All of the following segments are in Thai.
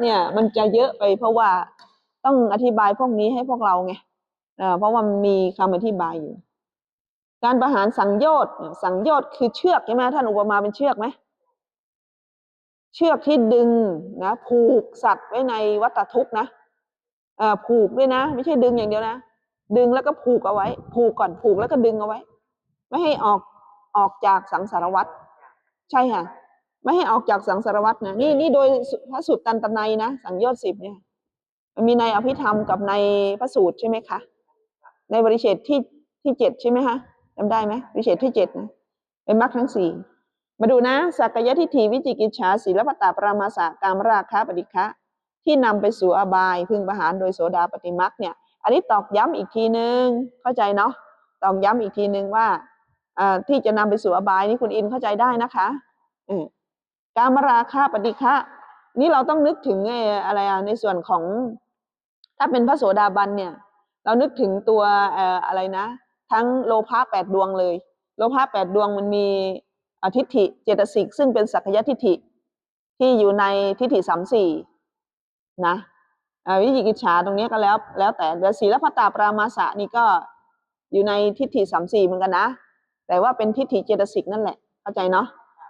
เนี่ยมันจะเยอะไปเพราะว่าต้องอธิบายพวกนี้ให้พวกเราไงเพราะว่ามีคำอธิบายอยู่ การประหารสังโยชน์สังโยชน์คือเชือกใช่ไหมท่านอุปมาเป็นเชือกไหมเชือกที่ดึงนะผูกสัตว์ไว้ในวัฏทุกข์นะผูกด้วยนะ ไม่ใช่ดึงอย่างเดียวนะ ดึงแล้วก็ผูกเอาไว้ ผูกก่อนผูกแล้วก็ดึงเอาไว้ ไม่ให้ออกออกจากสังสารวัฏใช่ค่ะ ไม่ให้ออกจากสังสารวัฏนะนี่นี่โดยพระสุตรตันตนัยนะสังโยชน์สิบเนี่ยมันมีในอภิธรรมกับในพระสูตรใช่ไหมคะในบริเชตที่ที่เจ็ดใช่ไหมคะจำได้ไหมบริเชตที่เจ็ดนะเป็นมรรคทั้งสี่มาดูนะสักกายทิฏฐิวิจิกิจฉาศีลปตตาปรามาสกามราคะปฏิฆะที่นำไปสู่อบายพึงประหารโดยโสดาปฏิมักเนี่ย อันนี้ตอกย้ำอีกทีนึงเข้าใจเนาะตอกย้ำอีกทีนึงว่าอ่าที่จะนำไปสู่อบายนี่คุณอินเข้าใจได้นะคะ อืม การมราคะปฏิฆะนี่เราต้องนึกถึงไอ้อะไรอะในส่วนของถ้าเป็นพระโสดาบันเนี่ย เรานึกถึงตัวเอ่ออะไรนะ ทั้งโลภะแปดดวงเลย โลภะแปดดวงมันมีอทิฏฐิเจตสิกซึ่งเป็นสักยทิฏฐิที่อยู่ในทิฏฐิสามสี่นะวิจิกิจฉาตรงนี้ก็แล้ว แล้วแต่แต่ศีลพัตตาปรามาสะนี่ก็อยู่ในทิฏฐิสามสี่เหมือนกันนะ แต่ว่าเป็นทิฏฐิเจตสิกนั่นแหละเข้าใจเนาะ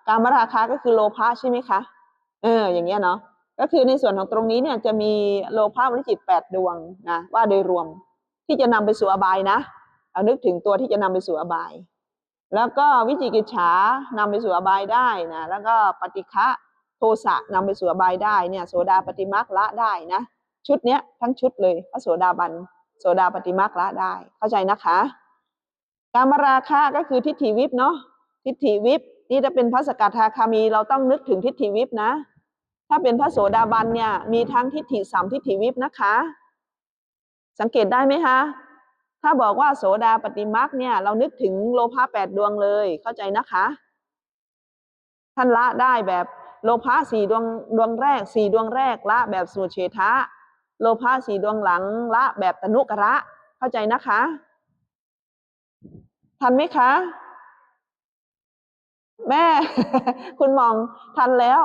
การมราคาก็คือโลภะใช่ไหมคะ เออ อย่างเงี้ยเนาะ ก็คือในส่วนของตรงนี้เนี่ยจะมีโลภะวริจิตแปดดวงนะว่าโดยรวมที่จะนำไปสู่อบายนะเอานึกถึงตัวที่จะนำไปสู่อบาย แล้วก็วิจิกิจฉานำไปสู่อบายได้นะ แล้วก็ปฏิฆะโทสะนำไปสู่อบายได้เนี่ยโสดาปฏิมักละได้นะ ชุดเนี้ยทั้งชุดเลยพระโสดาบันโสดาปฏิมักละได้ เข้าใจนะคะ การมราคะก็คือทิฏฐิวิปเนาะทิฏฐิวิป นี่ถ้าเป็นพระสกทาคามีเราต้องนึกถึงทิฏฐิวิปนะ ถ้าเป็นพระโสดาบันเนี่ยมีทั้งทิฏฐิสามทิฏฐิวิปนะคะ สังเกตได้ไหมคะถ้าบอกว่าโสดาปฏิมักเนี่ยเรานึกถึงโลภะแปดดวงเลยเข้าใจนะคะ ท่านละได้แบบโลภะสี่ดวงดวงแรกสี่ดวงแรกละแบบสูเฉทะ โลภะสี่ดวงหลังละแบบตนุกระ เข้าใจนะคะ ทันไหมคะ แม่ คุณมองทันแล้ว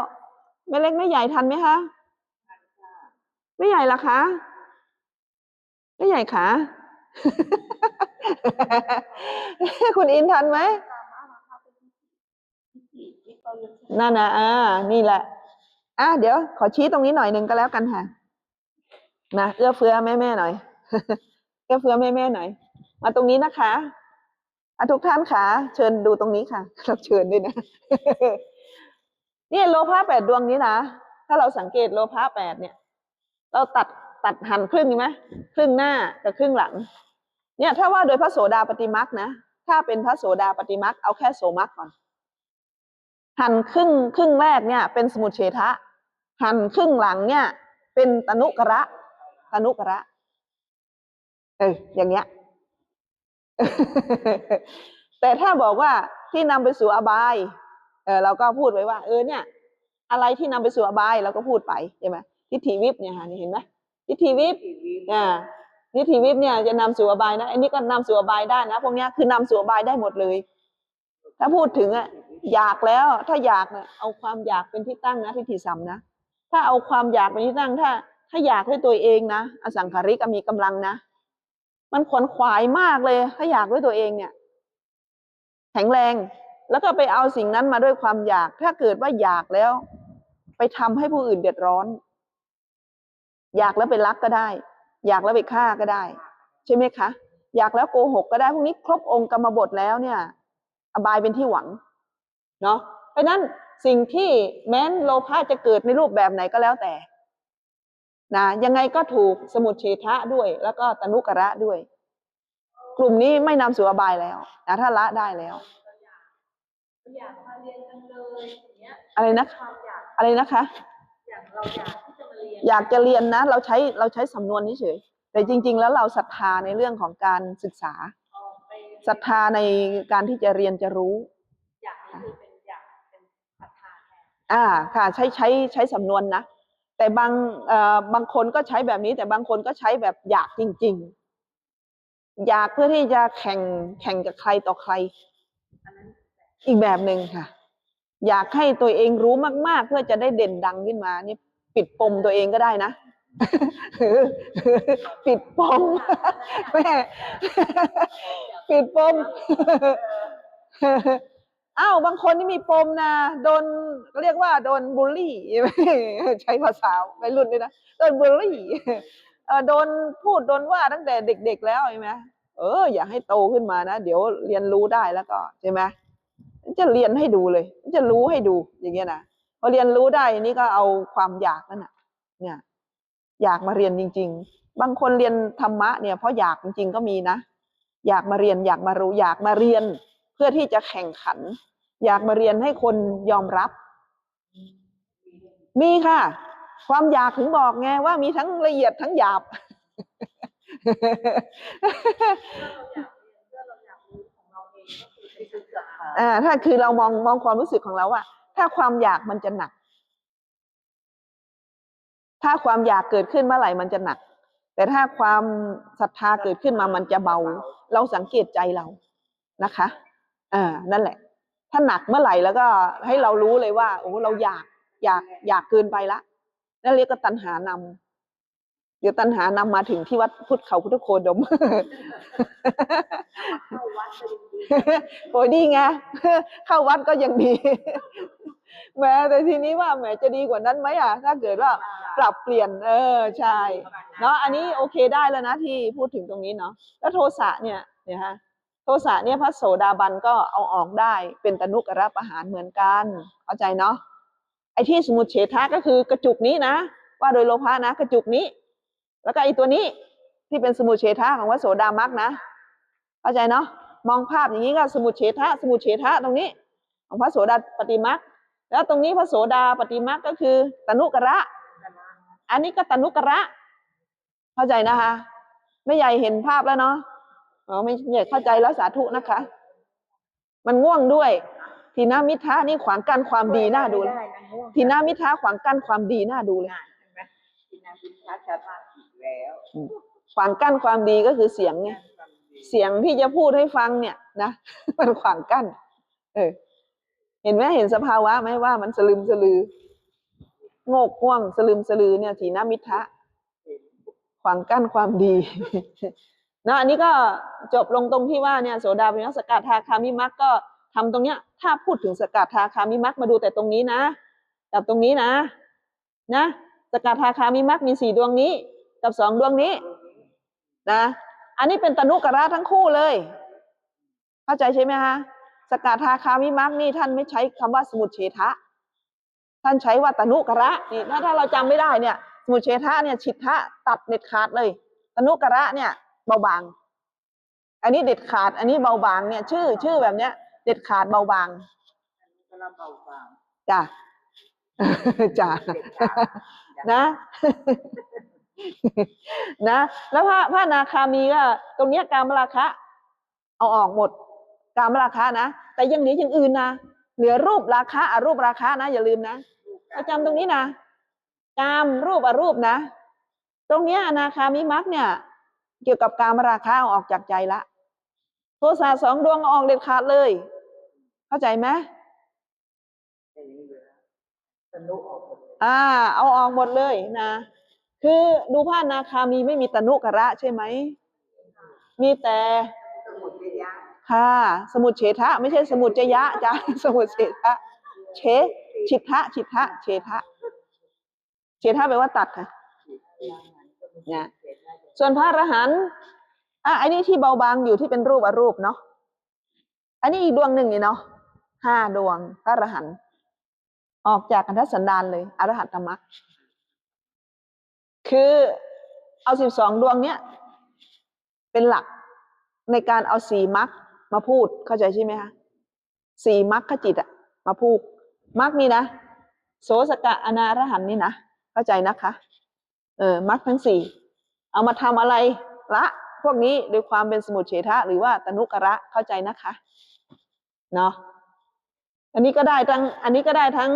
ไม่เล็กไม่ใหญ่ทันไหมคะไม่ใหญ่ละคะไม่ใหญ่คะคุณอินทันไหมนั่นนะอ่า นี่แหละ อะเดี๋ยว ขอชี้ตรงนี้หน่อยหนึ่งก็แล้วกันค่ะ นะเอื้อเฟื้อแม่แม่หน่อยเอื้อเฟื้อแม่แม่หน่อย มาตรงนี้นะคะ อะทุกท่านค่ะเชิญดูตรงนี้ค่ะรับเชิญด้วยนะเนี่ยโลภะแปดดวงนี้นะถ้าเราสังเกตโลภะแปดเนี่ย เราตัดตัดหั่นครึ่งใช่ไหมครึ่งหน้ากับครึ่งหลัง เนี่ย ถ้าว่าโดยพระโสดาปฏิมักนะถ้าเป็นพระโสดาปฏิมักเอาแค่โสมักก่อน หั่นครึ่งครึ่งแรกเนี่ย เป็นสมุทเฉทะ หั่นครึ่งหลังเนี่ย เป็นตนุกระตนุกระเอออย่างเงี้ย แต่ถ้าบอกว่าที่นำไปสู่อบายเออเราก็พูดไว้ว่า เออเนี่ย อะไรที่นำไปสู่อบายเราก็พูดไปใช่ไหมทิฏฐิวิปเนี่ยฮะนี่เห็นไหมทิฏฐิวิปอ่าทิฏฐิวิปเนี่ยจะนำสู่อบายนะอันนี้ก็นำสู่อบายได้นะพวกเนี้ยคือนำสู่อบายได้หมดเลย ถ้าพูดถึงอะอยากแล้วถ้าอยากเนี่ยเอาความอยากเป็นที่ตั้งนะทิฏฐิสัมนะถ้าเอาความอยากเป็นที่ตั้งถ้า ถ้าอยากด้วยตัวเองนะอสังขาริกมีกำลังนะ มันขวนขวายมากเลย ถ้าอยากด้วยตัวเองเนี่ย แข็งแรง แล้วก็ไปเอาสิ่งนั้นมาด้วยความอยาก ถ้าเกิดว่าอยากแล้ว ไปทำให้ผู้อื่นเดือดร้อน อยากแล้วไปลักก็ได้ อยากแล้วไปฆ่าก็ได้ ใช่ไหมคะ อยากแล้วโกหกก็ได้พวกนี้ครบองค์กรรมบทแล้วเนี่ย อบายเป็นที่หวัง เนาะเพราะนั้นสิ่งที่แม้นโลภะจะเกิดในรูปแบบไหนก็แล้วแต่ นะยังไงก็ถูกสมุทเฉทะด้วย แล้วก็ตนุกระด้วย กลุ่มนี้ไม่นำสู่อบายแล้วนะถ้าละได้แล้ว อยากมาเรียนจังเลยอย่างเงี้ยอะไรนะความอยากอะไรนะคะอย่างเราอยากที่จะมาเรียนอยากจะเรียนนะ เราใช้เราใช้สำนวนนี้เฉยแต่จริง ๆ แล้วเราศรัทธาในเรื่องของการศึกษาออกไปศรัทธาในการที่จะเรียนจะรู้อยากนี่คือเป็นอยากเป็นศรัทธาแทนอ่าค่ะ ใช้ใช้ใช้สำนวนนะ แต่บางเอ่อบางคนก็ใช้แบบนี้ แต่บางคนก็ใช้แบบอยากจริง ๆ อยากเพื่อที่จะแข่งแข่งกับใครต่อใครอันนั้นอีกแบบหนึ่งค่ะ อยากให้ตัวเองรู้มาก ๆ เพื่อจะได้เด่นดังขึ้นมา นี่ปิดปมตัวเองก็ได้นะปิดปมแม่ปิดปม อ้าวบางคนนี่มีปมนะโดนเรียกว่าโดนบูลลี่ ใช้ภาษาวัยรุ่นด้วยนะโดนบูลลี่โดนพูดโดนว่าตั้งแต่เด็ก ๆ แล้วใช่ไหมเออ อย่าให้โตขึ้นมานะเดี๋ยวเรียนรู้ได้แล้วก็ใช่ไหมจะเรียนให้ดูเลย จะรู้ให้ดูอย่างเงี้ยนะพอเรียนรู้ได้นี่ก็เอาความอยากนั่นน่ะ เนี่ย อยากมาเรียนจริง ๆ บางคนเรียนธรรมะเนี่ยเพราะอยากจริง ๆ ก็มีนะอยากมาเรียนอยากมารู้อยากมาเรียน เพื่อที่จะแข่งขัน อยากมาเรียนให้คนยอมรับ มีค่ะ ความอยากถึงบอกไงว่ามีทั้งละเอียดทั้งหยาบอ่าถ้าคือเรามองมองความรู้สึกของเราว่า ถ้าความอยากมันจะหนัก ถ้าความอยากเกิดขึ้นเมื่อไหร่มันจะหนัก แต่ถ้าความศรัทธาเกิดขึ้นมามันจะเบา เราสังเกตใจเรานะคะ อ่านั่นแหละ ถ้าหนักเมื่อไหร่แล้วก็ให้เรารู้เลยว่า โอ้เราอยากอยากอยากเกินไปละนั่นเรียกว่าตัณหานำเดี๋ยวตัณหานำมาถึงที่วัดพุทธเขาพุทธโคดมเข้าวัดโอ้ยดีไงเข้าวัดก็ยังดีแม้แต่ทีนี้ว่าแหมจะดีกว่านั้นไหมอะ ถ้าเกิดว่าปรับเปลี่ยน เออใช่เนาะอันนี้โอเคได้แล้วนะที่พูดถึงตรงนี้เนาะแล้วโทสะเนี่ยเนี่ยฮะ โทสะเนี่ยพระโสดาบันก็เอาออกได้เป็นตนุกรประหารเหมือนกันเข้าใจเนาะไอ้ที่สมุทเฉทะก็คือกระจุกนี้นะ ว่าโดยโลภะนะกระจุกนี้ แล้วก็ไอ้ตัวนี้ที่เป็นสมุทเฉทะของพระโสดามักนะเข้าใจเนาะมองภาพอย่างนี้ก็สมุทเฉทะสมุทเฉทะตรงนี้ ของพระโสดาปฏิมักแล้วตรงนี้พระโสดาปฏิมักก็คือตนุกระ อันนี้ก็ตนุกระ เข้าใจนะคะไม่ใหญ่เห็นภาพแล้วเนาะ อ๋อไม่ใหญ่เข้าใจแล้วสาธุนะคะ มันง่วงด้วย ทีนามิทะนี่ขวางกั้นความดีน่าดูเลยทีนามิทะขวางกั้นความดีน่าดูเลยทีนาพิชาชาตาอีกแล้วขวางกั้นความดีก็คือเสียงไงเสียงที่จะพูดให้ฟังเนี่ยนะมันขวางกั้น เออ เห็นไหมเห็นสภาวะไหมว่ามันสลืมสลือ โงกง่วงสลืมสลือเนี่ยถีนมิทะขวางกั้นความดี นะอันนี้ก็จบลงตรงที่ว่าเนี่ยโสดาเป็นนักสกัดทาคามิมักก็ทำตรงเนี้ย ถ้าพูดถึงสกัดทาคามิมักมาดูแต่ตรงนี้นะกับตรงนี้นะ นะสกัดทาคามิมักมีสี่ดวงนี้ กับสองดวงนี้ นะ อันนี้เป็นตนุกระทั้งคู่เลย เข้าใจใช่ไหมคะสกาทาคามิมักนี่ท่านไม่ใช้คำว่าสมุทเฉทะ ท่านใช้ว่าตนุกระนี่ถ้าถ้าเราจำไม่ได้เนี่ย สมุทเฉทะเนี่ยฉิทะตัดเด็ดขาดเลย ตนุกระเนี่ย เบาบาง อันนี้เด็ดขาด อันนี้เบาบางเนี่ย ชื่อ ชื่อแบบเนี้ย เด็ดขาดเบาบางกระเบาบางจ้ะจ้ะเด็ดขาดนะ นะ แล้วพระพระนาคามีก็ตรงเนี้ยกามราคะ เอาออกหมด กามราคะนะ แต่ยังเหลืออย่างอื่นนะเหลือรูปราคะอรูปราคะนะอย่าลืมนะประจำตรงนี้นะกามรูปอรูปนะ ตรงเนี้ยอนาคามิมักเนี่ย เกี่ยวกับกามราคะเอาออกจากใจละ โทสะสองดวงเอาออกเด็ดขาดเลย เข้าใจไหมแต่ยังเหลือสนุกออกหมดเลยอ่า เอาออกหมดเลยนะ คือดูผ้านาคามีไม่มีตนุกระใช่ไหม มีแต่สมุดเยอะค่ะ สมุดเฉทะ ไม่ใช่สมุดจยะจ้ะสมุดเฉทะเฉฉิทะฉิทะเฉทะเฉทะแปลว่าตัดค่ะนะ ส่วนพระอรหันต์อะอันนี้ที่เบาบางอยู่ที่เป็นรูปอรูปเนาะอันนี้อีกดวงหนึ่งนี่เนาะห้าดวงพระอรหันต์ออกจากกันทสันดานเลย อรหัตตมรรคคือเอาสิบสองดวงเนี้ยเป็นหลักในการเอาสี่มรรคมาพูดเข้าใจใช่ไหมคะสี่มรรคจิตอะมาพูดมรรคนี่นะโสสกะอนาระหันนี่นะเข้าใจนะคะ เออมรรคทั้งสี่ เอามาทำอะไรละ พวกนี้โดยความเป็นสมุทเฉทะ หรือว่าตนุกระเข้าใจนะคะเนาะอันนี้ก็ได้ทั้ง อันนี้ก็ได้ทั้ง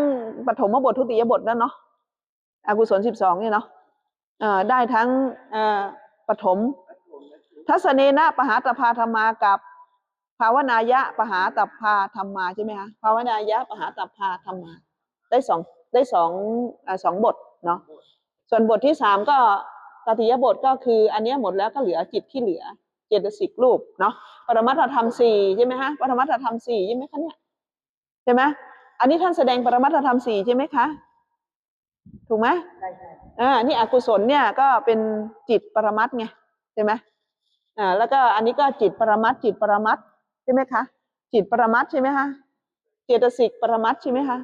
ปฐมบททุติยบทแล้วเนาะอกุศลสิบสองเนี่ยเนาะเอ่อได้ทั้งเอ่อปฐมทัศเนนะปหาตพาธรรมากับภาวนายะปหาตพาธรรมาใช่ไหมคะภาวนายะปหาตพาธรรมา ได้สองได้สองอ่าสองบทเนาะส่วนบทที่สามก็ ตติยบทก็คืออันเนี้ยหมดแล้วก็เหลือจิตที่เหลือเจตสิกรูปเนาะปรมัตถธรรมสี่ใช่ไหมฮะปรมัตถธรรมสี่ใช่ไหมคะเนี่ยใช่ไหมอันนี้ท่านแสดงปรมัตถธรรมสี่ใช่ไหมคะถูกไหมใช่ใช่อ่านี่อกุศลเนี่ยก็เป็นจิตปรมัตถ์ไงใช่ไหมอ่าแล้วก็อันนี้ก็จิตปรมัตถ์จิตปรมัตถ์ใช่ไหมคะจิตปรมัตถ์ใช่ไหมคะเจตสิกปรมัตถ์ใช่ไหมคะ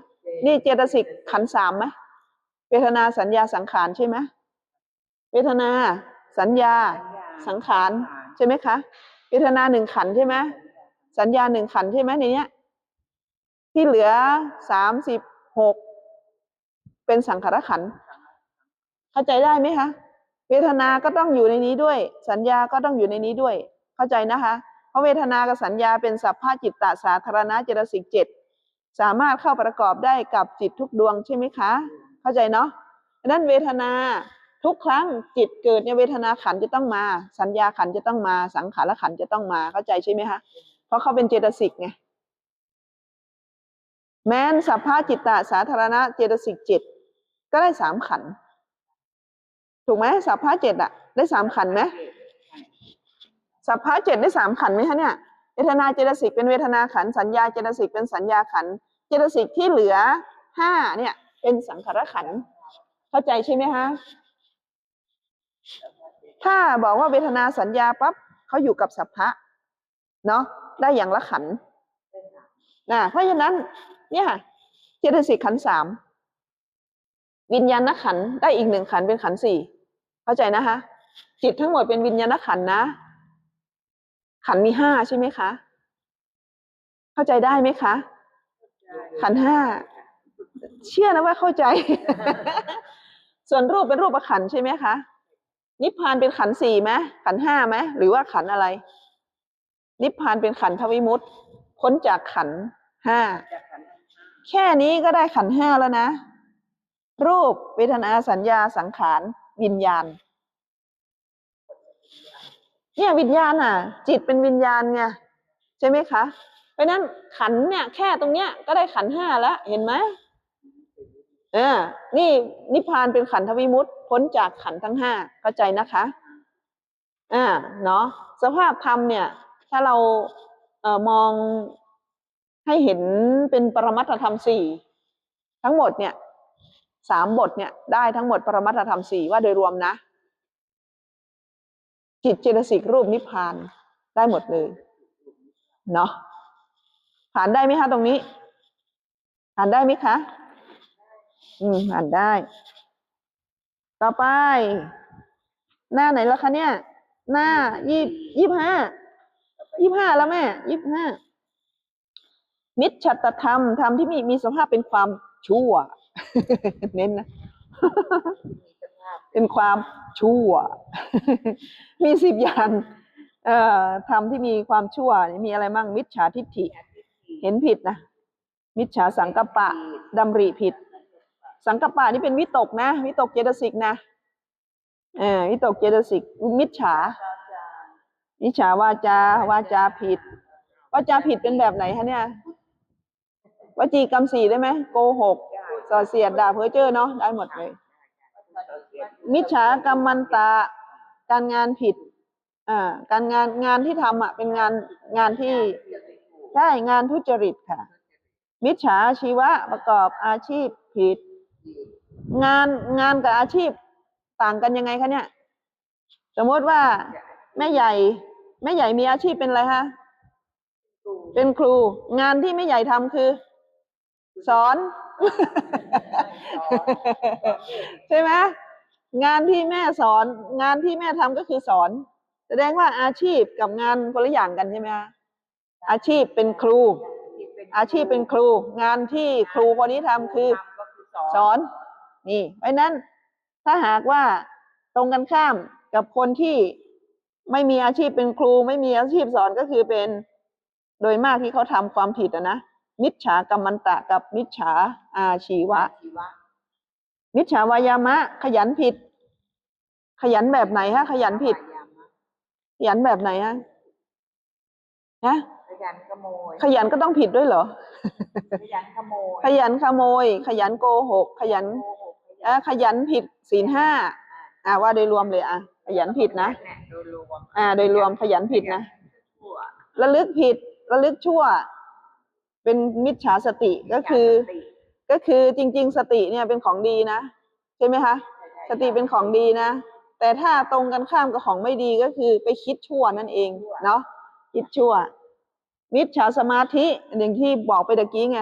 นี่เจตสิกขันธ์สามไหมเวทนาสัญญาสังขารใช่ไหม เวทนา สัญญา สังขารใช่ไหมคะ เวทนาหนึ่งขันธ์ใช่ไหมสัญญาหนึ่งขันธ์ใช่ไหมในเนี้ย ที่เหลือสามสิบหกเป็นสังขารขันธ์เข้าใจได้ไหมคะ เวทนา ก็ต้องอยู่ในนี้ด้วย สัญญา ก็ต้องอยู่ในนี้ด้วย เข้าใจนะคะ เพราะเวทนา กับสัญญาเป็นสัพพะจิตตสาธารณะเจตสิกเจ็ดสามารถเข้าประกอบได้กับจิตทุกดวงใช่ไหมคะ เข้าใจเนาะดังนั้นเวทนา ทุกครั้งจิตเกิดเนี่ยเวทนาขันจะต้องมา สัญญาขันจะต้องมา สังขารขันจะต้องมาเข้าใจใช่ไหมคะเพราะเขาเป็นเจตสิกไงแม้นสัพพะจิตตสาธารณะเจตสิกจ็ดก็ได้สามขันถูกไหมสัพพะเจ็ดอะได้สามขันไหมสัพพะเจ็ดได้สามขันไหมคะเนี่ยเวทนาเจตสิกเป็นเวทนาขันสัญญาเจตสิกเป็นสัญญาขันเจตสิกที่เหลือห้าเนี่ย เป็นสังขารขันเข้าใจใช่ไหมคะ ถ้าบอกว่าเวทนาสัญญาปั๊บเขาอยู่กับสัพพะเนาะได้อย่างละขันนะเพราะฉะนั้นเนี่ยเจตสิกขันสามวิญญาณขันได้อีกหนึ่งขันเป็นขันสี่เข้าใจนะคะ จิตทั้งหมดเป็นวิญญาณขันนะ ขันมีห้าใช่ไหมคะ เข้าใจได้ไหมคะ ขันห้าเชื่อนะว่าเข้าใจ ส่วนรูปเป็นรูปประขันใช่ไหมคะ นิพพานเป็นขันสี่ไหมขันห้าไหมหรือว่าขันอะไร นิพพานเป็นขันธวิมุตติพ้นจากขันห้าแค่นี้ก็ได้ขันห้าแล้วนะ รูปเวทนาสัญญาสังขารวิญญาณ เนี่ยวิญญาณอะ จิตเป็นวิญญาณไงใช่ไหมคะ เพราะนั้นขันเนี่ย แค่ตรงเนี้ยก็ได้ขันห้าแล้วเห็นไหม ออนี่นิพพานเป็นขันธวิมุตติพ้นจากขันธ์ทั้งห้าเข้าใจนะคะอ่าเนาะสภาพธรรมเนี่ย ถ้าเราเอ่อมองให้เห็นเป็นปรมัตถธรรมสี่ทั้งหมดเนี่ยสามบทเนี่ยได้ทั้งหมดปรมัตถธรรมสี่ว่าโดยรวมนะ จิตเจตสิกรูปนิพพานได้หมดเลยเนาะผ่านได้ไหมคะตรงนี้ ผ่านได้ไหมคะ อืมผ่านได้ ต่อไป หน้าไหนแล้วคะเนี่ย หน้ายี่ยี่ห้ายี่ห้าแล้วแม่ยี่ห้ามิจฉัตธรรมธรรมที่มีมีสภาพเป็นความชั่ว เน้นนะมีสภาพเป็นความชั่ว มีสิบอย่างเอ่อธรรมที่มีความชั่วนี่มีอะไรมั่งมิจฉาทิฏฐิ เห็นผิดนะ มิจฉาสังกัปปะดำริผิด สังกปะนี่เป็นวิตกนะ วิตกเจตสิกนะเออวิตกเจตสิกมิจฉามิจฉาวาจาวาจาผิดวาจาผิดเป็นแบบไหนคะเนี่ยวจีกรรมสี่ได้ไหมโกหกส่อเสียดด่าเพ้อเจ้อเนาะได้หมดเลย มิจฉากรรมันตะการงานผิดอ่าการงานงานที่ทำอะเป็นงานงานที่ใช่งานทุจริตค่ะ มิจฉาชีวะประกอบอาชีพผิด งานงานกับอาชีพต่างกันยังไงคะเนี่ย สมมติว่าแม่ใหญ่แม่ใหญ่มีอาชีพเป็นอะไรคะเป็นครู งานที่แม่ใหญ่ทำคือ สอน ใช่ไหมงานที่แม่สอน งานที่แม่ทำก็คือสอน แสดงว่าอาชีพกับงานคนละอย่างกันใช่ไหมคะอาชีพเป็นครู อาชีพเป็นครู งานที่ครูคนนี้ทำคือ สอน นี่ เพราะฉะนั้นถ้าหากว่าตรงกันข้ามกับคนที่ไม่มีอาชีพเป็นครู ไม่มีอาชีพสอนก็คือเป็นโดยมากที่เขาทำความผิดอะนะ มิจฉากรรมันตะกับมิจฉาอาชีวะชีวะ มิจฉาวายามะ ขยันผิด ขยันแบบไหนฮะ ขยันผิด ขยันแบบไหนฮะฮะข ยันขโมย ขยันก็ต้องผิดด้วยเหรอ ขยันขโมย ขยันขโมย ขยันโกหก ขยันโกหกขเออขยันผิดศีลห้าอ่าว่าโดยรวมเลยอะ ขยันผิดนะเยโดยรวมอ่า โดยรวมขยันผิดนะทั่วระลึกผิด ระลึกชั่ว เป็นมิจฉาสติก็คือ สติก็คือจริง ๆ สติเนี่ยเป็นของดีนะ ใช่ไหมคะ สติเป็นของดีนะ แต่ถ้าตรงกันข้ามกับของไม่ดีก็คือไปคิดชั่วนั่นเอง เนาะคิดชั่ว มิจฉาสมาธิอย่างที่บอกไปตะกี้ไง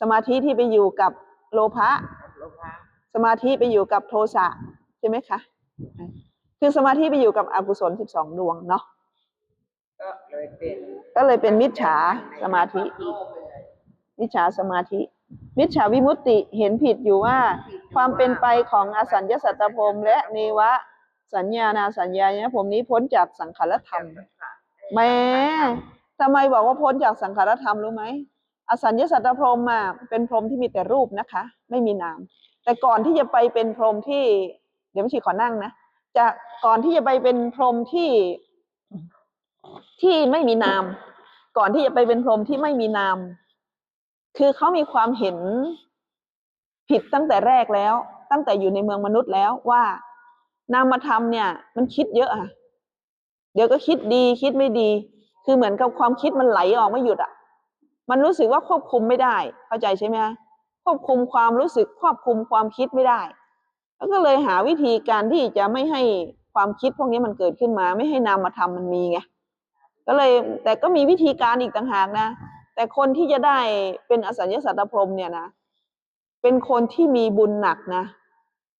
สมาธิที่ไปอยู่กับโลภะสมาธิไปอยู่กับโทสะใช่ไหมคะคือสมาธิไปอยู่กับอกุศลสิบสองดวงเนาะก็เลยเป็นก็เลยเป็นมิจฉาสมาธิ มิจฉาสมาธิ มิจฉาวิมุตติเห็นผิดอยู่ว่า ความเป็นไปของอสัญญาสัตตพรมและเนวะสัญญานาสัญญาเนี่ยผมนี้พ้นจากสังขารธรรมแม้ ทำไมบอกว่าพ้นจากสังขารธรรมรู้ไหมอสัญญาสัตตพรหมอะเป็นพรหมที่มีแต่รูปนะคะ ไม่มีนาม แต่ก่อนที่จะไปเป็นพรหมที่ เดี๋ยวไม่ชีขอนั่งนะจะก่อนที่จะไปเป็นพรหมที่ที่ไม่มีนาม ก่อนที่จะไปเป็นพรหมที่ไม่มีนาม คือเขามีความเห็นผิดตั้งแต่แรกแล้ว ตั้งแต่อยู่ในเมืองมนุษย์แล้วว่านามธรรมเนี่ย มันคิดเยอะอะเดี๋ยวก็คิดดีคิดไม่ดี คือเหมือนกับความคิดมันไหลออกไม่หยุดอะมันรู้สึกว่าควบคุมไม่ได้ เข้าใจใช่ไหมควบคุมความรู้สึกควบคุมความคิดไม่ได้ แล้วก็เลยหาวิธีการที่จะไม่ให้ความคิดพวกนี้มันเกิดขึ้นมา ไม่ให้นามธรรมมันมีไง ก็เลยแต่ก็มีวิธีการอีกต่างหากนะ แต่คนที่จะได้เป็นอสัญญาสัตตพรมเนี่ยนะ เป็นคนที่มีบุญหนักนะ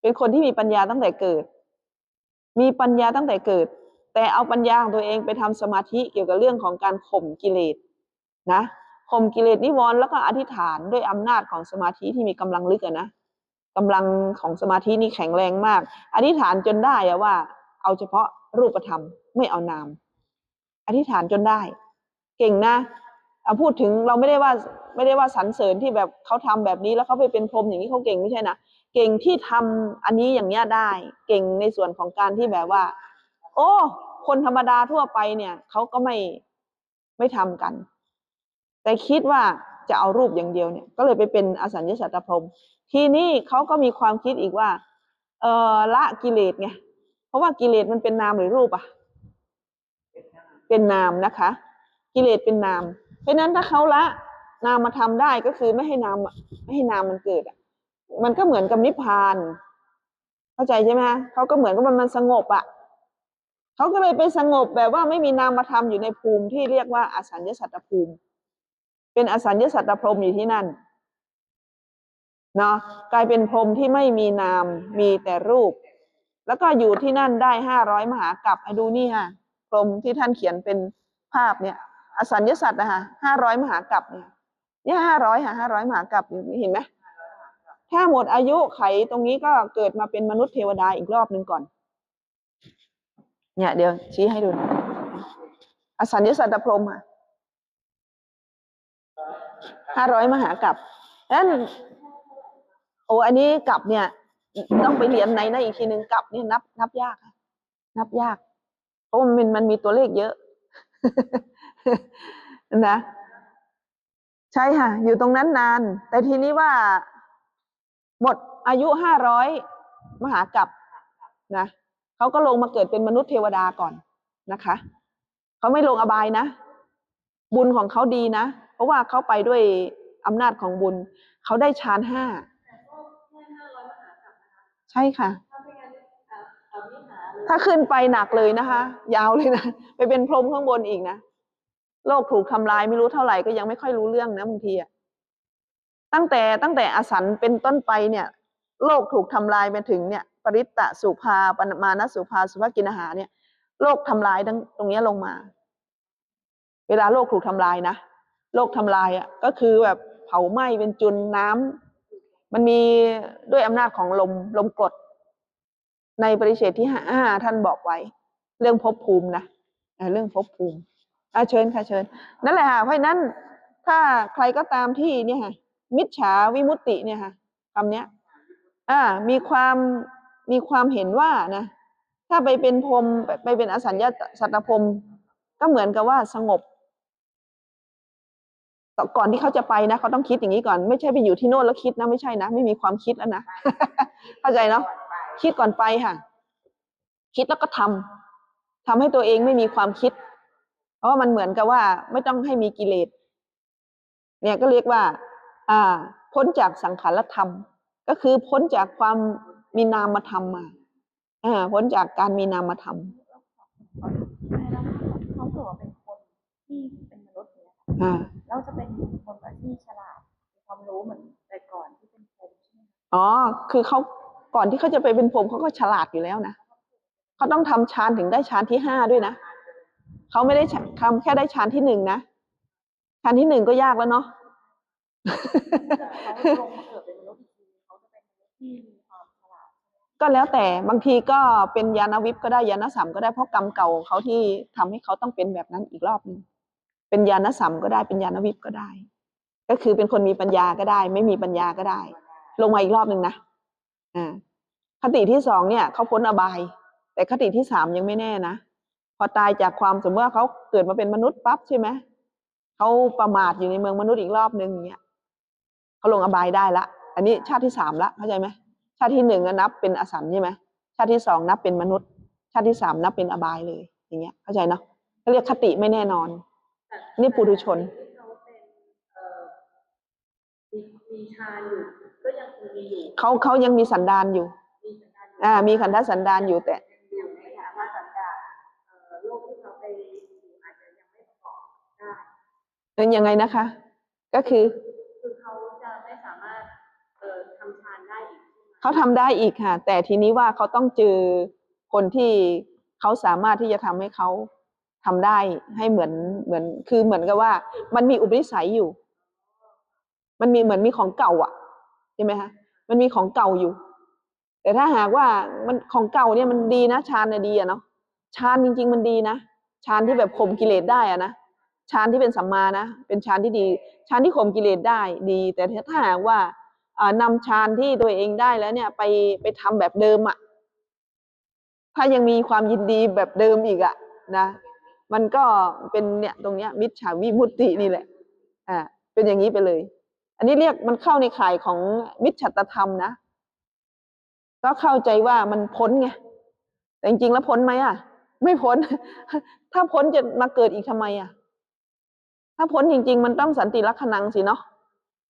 เป็นคนที่มีปัญญาตั้งแต่เกิด มีปัญญาตั้งแต่เกิด แต่เอาปัญญาของตัวเองไปทำสมาธิเกี่ยวกับเรื่องของการข่มกิเลสนะข่มกิเลสนิวรณ์แล้วก็อธิษฐานด้วยอำนาจของสมาธิที่มีกำลังลึกนะกำลังของสมาธินี่แข็งแรงมาก อธิษฐานจนได้อะว่า เอาเฉพาะรูปธรรมไม่เอานาม อธิษฐานจนได้ เก่งนะเอาพูดถึงเราไม่ได้ว่าไม่ได้ว่าสรรเสริญที่แบบเขาทำแบบนี้แล้วเขาไปเป็นพรมอย่างนี้เขาเก่งไม่ใช่นะเก่งที่ทำอันนี้อย่างเนี้ยได้ เก่งในส่วนของการที่แบบว่า โอ้ คนธรรมดาทั่วไปเนี่ยเขาก็ไม่ไม่ทำกัน แต่คิดว่าจะเอารูปอย่างเดียวเนี่ย ก็เลยไปเป็นอสัญญาสัตตพรมทีนี้เขาก็มีความคิดอีกว่า เออละกิเลสไงเพราะว่ากิเลสมันเป็นนามหรือรูปอะเป็นนามนะคะ กิเลสเป็นนาม เพราะนั้นถ้าเขาละนามมาทำได้ก็คือไม่ให้นามไม่ให้นามมันเกิดอะ มันก็เหมือนกับนิพพาน เข้าใจใช่ไหมคะเขาก็เหมือนกับมันมันสงบอะ เขาก็เลยไปสงบแบบว่าไม่มีนามมาทำอยู่ในภูมิที่เรียกว่าอสัญญาสัตตภูมิ เป็นอสัญญาสัตตพรมอยู่ที่นั่นเนาะกลายเป็นพรมที่ไม่มีนามมีแต่รูป แล้วก็อยู่ที่นั่นได้ห้าร้อยมหากรัปดูนี่ค่ะพรมที่ท่านเขียนเป็นภาพเนี่ย อสัญญาสัตว์นะคะห้าร้อยมหากรัปเนี่ยนี่ห้าร้อยค่ะห้าร้อยมหากรัปเห็นไหมถ้าหมดอายุไขตรงนี้ก็เกิดมาเป็นมนุษย์เทวดาอีกรอบหนึ่งก่อน เนี่ยเดี๋ยวชี้ให้ดูนะอสัญญาสัตตพรมอะห้าร้อยมหากรัปนั้นโอ้อันนี้กับเนี่ย ต้องไปเรียนในในอีกทีหนึ่งกับเนี่ยนับ นับยากนับยาก เพราะมันมันมีตัวเลขเยอะนะใช่ค่ะ อยู่ตรงนั้นนาน แต่ทีนี้ว่า หมดอายุห้าร้อยมหากรัปนะ เขาก็ลงมาเกิดเป็นมนุษย์เทวดาก่อนนะคะเขาไม่ลงอบายนะ บุญของเขาดีนะ เพราะว่าเขาไปด้วยอำนาจของบุญ เขาได้ฌานห้าแต่ก็แค่ห้าร้อยมหากรัปนะคะใช่ค่ะถ้าไม่งั้นอะเอาวิหารเลยถ้าขึ้นไปหนักเลยนะคะ ยาวเลยนะไปเป็นพรหมข้างบนอีกนะโลกถูกทำลายไม่รู้เท่าไหร่ก็ยังไม่ค่อยรู้เรื่องนะบางทีอะตั้งแต่ตั้งแต่อสันเป็นต้นไปเนี่ย โลกถูกทำลายไปถึงเนี่ย ปริตตะสุภาปมานสุภาสุภกินอาหารเนี่ยโลกทำลายทั้งตรงนี้ลงมา เวลาโลกถูกทำลายนะโลกทำลายอะก็คือแบบเผาไหม้เป็นจุนน้ำมันมีด้วยอำนาจของลมลมกรด ในปริเชตที่ห้าท่านบอกไว้ เรื่องภพภูมินะเรื่องภพภูมิอะเชิญค่ะเชิญ นั่นแหละค่ะเพราะฉะนั้นถ้าใครก็ตามที่เนี่ยค่ะมิจฉาวิมุตติเนี่ยค่ะคำเนี้ย อ่า มีความ มีความเห็นว่านะถ้าไปเป็นพรมไปไปเป็นอสัญญาสัตตพรมก็เหมือนกับว่าสงบก่อนที่เขาจะไปนะเขาต้องคิดอย่างนี้ก่อน ไม่ใช่ไปอยู่ที่โน่นแล้วคิดนะไม่ใช่นะ ไม่มีความคิดแล้วนะเข้าใจเนาะคิดก่อนไปค่ะ คิดแล้วก็ทำทำให้ตัวเองไม่มีความคิด เพราะว่ามันเหมือนกับว่า ไม่ต้องให้มีกิเลสเนี่ยก็เรียกว่า อ่า พ้นจากสังขารธรรม ก็คือพ้นจากความ มีนามธรรมมาอ่าพ้นจากการมีนามธรรมใช่แล้วเขาเกิดว่าเป็นคนที่เป็นมนุษย์เนี่ยค่ะอ่าแล้วจะเป็นคนแบบที่ฉลาดมีความรู้เหมือนแต่ก่อนที่เป็นคนใช่ไหมคะอ๋อคือเขาก่อนที่เขาจะไปเป็นพรหมเขาก็ฉลาดอยู่แล้วนะเขาต้องทำฌานถึงได้ฌานที่ห้าด้วยนะเขาไม่ได้ทำแค่ได้ฌานที่หนึ่งนะฌานที่หนึ่งก็ยากแล้วเนาะเขาลงมาเกิดเป็นมนุษย์อีกทีเขาจะเป็นมนุษย์ที่ ก็แล้วแต่บางทีก็เป็นยานวิปก็ได้ยานสัมก็ได้เพราะกรรมเก่าของเขาที่ทำให้เขาต้องเป็นแบบนั้นอีกรอบหนึ่งเป็นยานสัมก็ได้เป็นยานวิปก็ได้ ก็คือเป็นคนมีปัญญาก็ได้ ไม่มีปัญญาก็ได้ ลงมาอีกรอบหนึ่งนะอ่าคติที่สองเนี่ยเขาพ้นอบาย แต่คติที่สามยังไม่แน่นะพอตายจากความสมมติว่าเขาเกิดมาเป็นมนุษย์ปั๊บใช่ไหมเขาประมาทอยู่ในเมืองมนุษย์อีกรอบหนึ่งอย่างเงี้ยเขาลงอบายได้ละ อันนี้ชาติที่สามละเข้าใจไหมาติที่หนึ่งอะนับเป็นอสันใช่ไหมชาติที่สองนับเป็นมนุษย์ ชาติที่สามนับเป็นอบายเลย อย่างเงี้ย เข้าใจเนาะเขาเรียกคติไม่แน่นอน นี่ปุถุชนที่เขาเป็นเอ่อมีมีฌานอยู่ก็ยังคงมีอยู่เขาเขายังมีสันดานอยู่มีสัญญาณอยู่อ่า มีขันธสันดานอยู่แต่ยังไม่สามารถสัญญาเอ่อโลกที่เขาไปอยู่อาจจะยังไม่ประกอบได้เป็นยังไงนะคะ ก็คือ เขาทำได้อีกค่ะ แต่ทีนี้ว่าเขาต้องเจอคนที่เขาสามารถที่จะทำให้เขาทำได้ให้เหมือนเหมือน คือเหมือนกับว่า มันมีอุปนิสัยอยู่ มันมีเหมือนมีของเก่า อะใช่ไหมคะมันมีของเก่าอยู่ แต่ถ้าหากว่ามันของเก่าเนี่ยมันดีนะฌานเนี่ยดีอะเนาะฌานจริง ๆ มันดีนะฌานที่แบบข่มกิเลสได้อะนะฌานที่เป็นสัมมานะ เป็นฌานที่ดีฌานที่ข่มกิเลสได้ดี แต่ถ้าหากว่า นำฌานที่ตัวเองได้แล้วเนี่ย ไปไปทำแบบเดิมอะถ้ายังมีความยินดีแบบเดิมอีกอะนะ มันก็เป็นเนี่ยตรงเนี้ย มิจฉาวิมุตตินี่แหละ อ่า เป็นอย่างนี้ไปเลย อันนี้เรียกมันเข้าในข่ายของมิจฉัตธรรมนะ ก็เข้าใจว่ามันพ้นไง แต่จริงๆแล้วพ้นไหมอะ ไม่พ้น ถ้าพ้นจะมาเกิดอีกทำไมอะ ถ้าพ้นจริง ๆ มันต้องสันติลักษณังสิเนาะ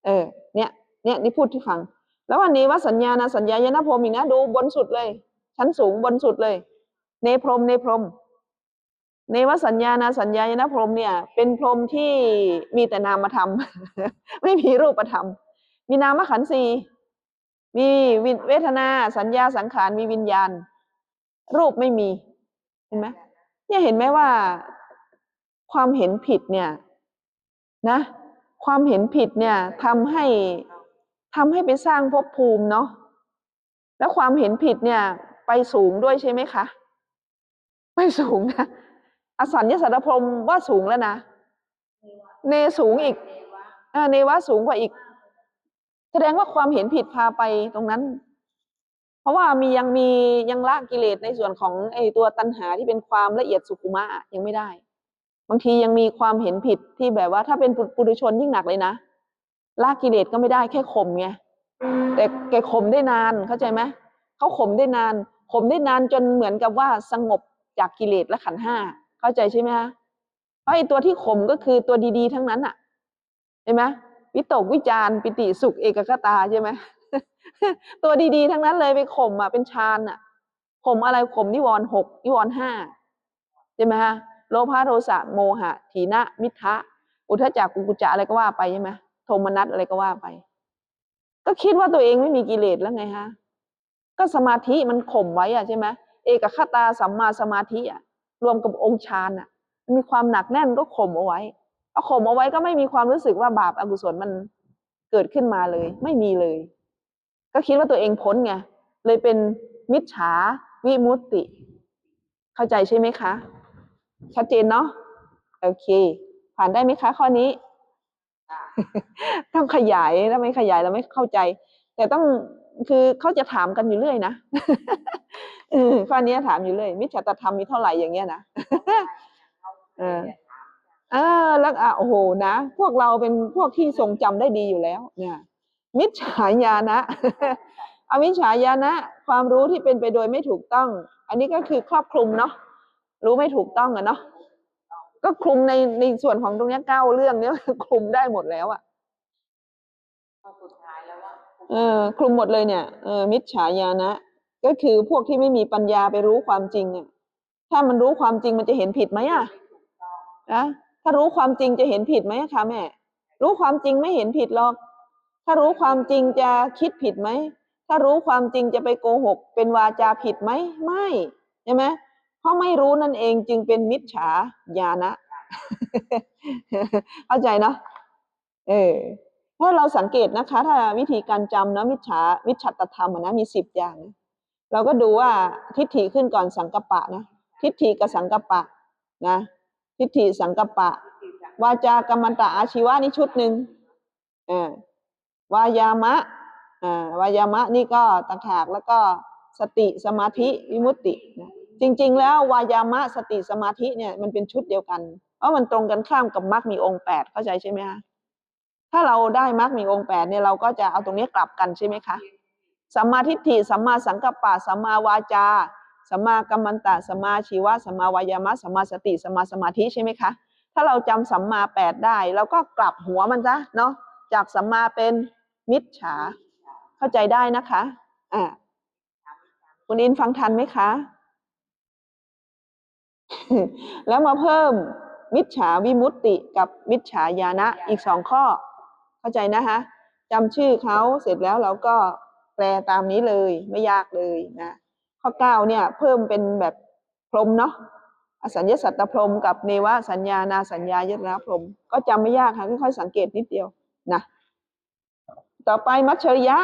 เออ เนี่ย เนี่ยนี่พูดที่ฟัง แล้ววันนี้ว่าสัญญานะสัญญายนพรมอีกนะดูบนสุดเลย ชั้นสูงบนสุดเลยเนพรมเนพรมในวสัญญาณสัญญายนพรมเนี่ย เป็นพรมที่มีแต่นามธรรม ไม่มีรูปธรรม มีนามขันธ์สี่มีวิเวทนาสัญญาสังขารมีวิญญาณ รูปไม่มีเห็นไหมเนี่ยเห็นไหมว่าความเห็นผิดเนี่ยนะ ความเห็นผิดเนี่ยทำให้ ทำให้ไปสร้างภพภูมิเนาะแล้วความเห็นผิดเนี่ย ไปสูงด้วยใช่ไหมคะไม่สูงนะอสัญญาสัตพรมว่าสูงแล้วนะเนสูงอีกเนวะสูงกว่าอีก แสดงว่าความเห็นผิดพาไปตรงนั้น เพราะว่ามียังมียังละกิเลสในส่วนของไอตัวตัณหาที่เป็นความละเอียดสุขุมะยังไม่ได้ บางทียังมีความเห็นผิดที่แบบว่าถ้าเป็นปุถุชนยิ่งหนักเลยนะ ละกิเลสก็ไม่ได้แค่ข่มไงแต่แกข่มได้นานเข้าใจไหมเขาข่มได้นานข่มได้นานจนเหมือนกับว่าสงบจากกิเลสและขันธ์ห้าเข้าใจใช่ไหมคะเพราะไอ้ตัวที่ข่มก็คือตัวดีๆ ทั้งนั้นอะเห็นไหมวิตกวิจารปิติสุขเอกคตาใช่ไหมตัวดีๆ ทั้งนั้นเลยไปข่มอะเป็นฌานอะข่มอะไรข่มนิวรณ์หกนิวรณ์ห้าใช่ไหมฮะโลภะโทสะโมหะ ถีนะมิทธะอุทธจักกุกุจจะอะไรก็ว่าไปใช่ไหมโท มนัสอะไรก็ว่าไป ก็คิดว่าตัวเองไม่มีกิเลสแล้วไงฮะ ก็สมาธิมันข่มไว้อะใช่ไหมเอกคตาสัมมาสมาธิอะรวมกับองค์ฌานอะมีความหนักแน่นก็ข่มเอาไว้เอาข่มเอาไว้ก็ไม่มีความรู้สึกว่าบาปอกุศลมันเกิดขึ้นมาเลย ไม่มีเลย ก็คิดว่าตัวเองพ้นไงเลยเป็นมิจฉาวิมุตติ เข้าใจใช่ไหมคะ ชัดเจนเนาะโอเค ผ่านได้ไหมคะข้อนี้ ต้องขยายถ้าไม่ขยายเราไม่เข้าใจ แต่ต้องคือเขาจะถามกันอยู่เรื่อยนะเออข้อนี้ถามอยู่เรื่อยมิจฉาธรรมมีเท่าไหร่อย่างเงี้ยนะเออเออแล้วอะโอ้โหนะพวกเราเป็นพวกที่ทรงจำได้ดีอยู่แล้ว เนี่ย มิจฉาญาณะอวิชชาญาณะความรู้ที่เป็นไปโดยไม่ถูกต้อง อันนี้ก็คือครอบคลุมเนาะรู้ไม่ถูกต้องอะเนาะ ก็คลุมในในส่วนของตรงเนี้ยเก้าเรื่องเนี้ยคลุมได้หมดแล้วอะพอสุดท้ายแล้วว่าเออคลุมหมดเลยเนี่ยเออมิจฉาญาณะก็คือพวกที่ไม่มีปัญญาไปรู้ความจริงอะถ้ามันรู้ความจริงมันจะเห็นผิดไหมอะไม่ถูกต้องนะถ้ารู้ความจริงจะเห็นผิดไหมคะแม่ รู้ความจริงไม่เห็นผิดหรอก ถ้ารู้ความจริงจะคิดผิดไหม ถ้ารู้ความจริงจะไปโกหก เป็นวาจาผิดไหม ไม่ ใช่ไหม เพราะไม่รู้นั่นเองจึงเป็นมิจฉาญาณะเข้าใจเนาะเออถ้าเราสังเกตนะคะ ถ้าวิธีการจำนะมิจฉามิจฉัตธรรมนะมีสิบอย่าง เราก็ดูว่าทิฏฐิขึ้นก่อนสังกปะนะทิฏฐิกับสังกปะนะทิฏฐิสังกปะ วาจากรรมตะอาชีวะนี่ชุดหนึ่งอ่าวายามะอ่าวายามะนี่ก็ต่างหากแล้วก็สติสมาธิวิมุตตินะ จริง ๆ แล้ววายามะสติสมาธิเนี่ยมันเป็นชุดเดียวกัน เพราะมันตรงกันข้ามกับมรรคมีองค์แปดเข้าใจใช่ไหมคะถ้าเราได้มรรคมีองค์แปดเนี่ยเราก็จะเอาตรงนี้กลับกันใช่ไหมคะสัมมาทิฏฐิสัมมาสังกัปปะสัมมาวาจาสัมมากัมมันตะสัมมาชีวะสัมมาวายามะสัมมาสติสัมมาสมาธิใช่ไหมคะถ้าเราจำสัมมาแปดได้เราก็กลับหัวมันซะเนาะจากสัมมาเป็นมิจฉา เข้าใจได้นะคะอ่าคุณอินฟังทันไหมคะ แล้วมาเพิ่มมิจฉาวิมุตติกับมิจฉาญาณะอีกสองข้อ เข้าใจนะคะจำชื่อเขาเสร็จแล้วเราก็แปลตามนี้เลยไม่ยากเลยนะ ข้อเก้าเนี่ยเพิ่มเป็นแบบพรหมเนาะอสัญญาสัตตพรหมกับเนวสัญญานาสัญญายตนะพรหมก็จำไม่ยากค่ะค่อยๆสังเกตนิดเดียวนะต่อไปมัชชริยะ